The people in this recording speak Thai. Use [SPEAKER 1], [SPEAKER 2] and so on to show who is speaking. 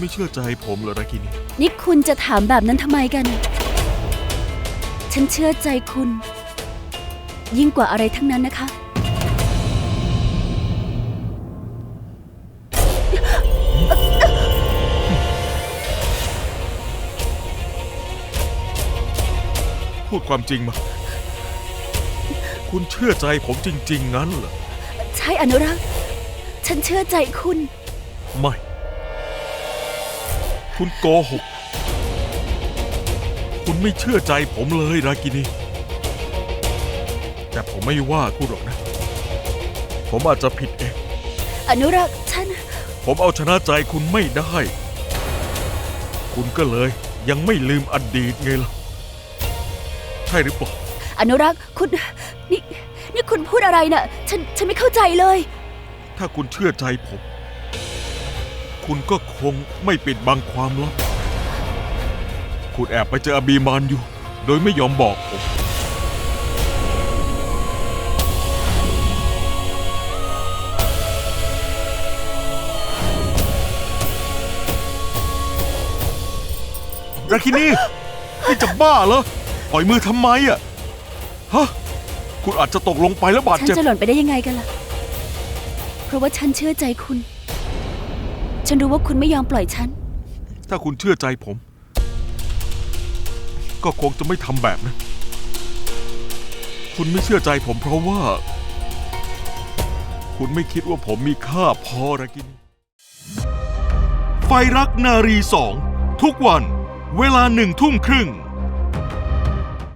[SPEAKER 1] ไม่เชื่อใจผมเหรอรากินี
[SPEAKER 2] นี่คุณจะถามแบบนั้นทำไมกัน ฉันเชื่อใจคุณ ยิ่งกว่าอะไรทั้งนั้นนะคะ
[SPEAKER 1] พูดความจริงมา คุณเชื่อใจผมจริง ๆ งั้นเหรอ
[SPEAKER 2] ใช่อนุรักษ์ ฉันเชื่อใจคุณ
[SPEAKER 1] ไม่ คุณโกหก คุณไม่เชื่อใจผมเลยรากินี แต่ผมไม่ว่าคุณหรอกนะ ผมอาจจะผิดเอง
[SPEAKER 2] อนุรักษ์ฉัน
[SPEAKER 1] ผมเอาชนะใจคุณไม่ได้ คุณก็เลยยังไม่ลืมอดีตไงล่ะ ใช่หรือเปล่า
[SPEAKER 2] อนุรักษ์คุณนี่นี่คุณพูดอะไรน่ะ ฉันฉันไม่เข้าใจเลย
[SPEAKER 1] ถ้าคุณเชื่อใจผม คุณก็คงไม่ปิดบังความลับ คุณแอบไปเจออบีมานอยู่ โดยไม่ยอมบอกผม ราคินีนี่จะบ้าเหรอ ปล่อยมือทำไมอะ ฮะ คุณอาจจะตกลงไปแล้วบาด
[SPEAKER 2] ฉัน
[SPEAKER 1] เจ็บ
[SPEAKER 2] จะหล่นไปได้ยังไงกันล่ะ เพราะว่าฉันเชื่อใจคุณ ฉันรู้ว่าคุณไม่ยอมปล่อยฉัน
[SPEAKER 1] ถ้าคุณเชื่อใจผม ก็คงจะไม่ทำแบบนั้น คุณไม่เชื่อใจผมเพราะว่า คุณไม่คิดว่าผมมีค่าพอระกิน ไฟรักนารีสอง ทุกวัน เวลาหนึ่งทุ่มครึ่ง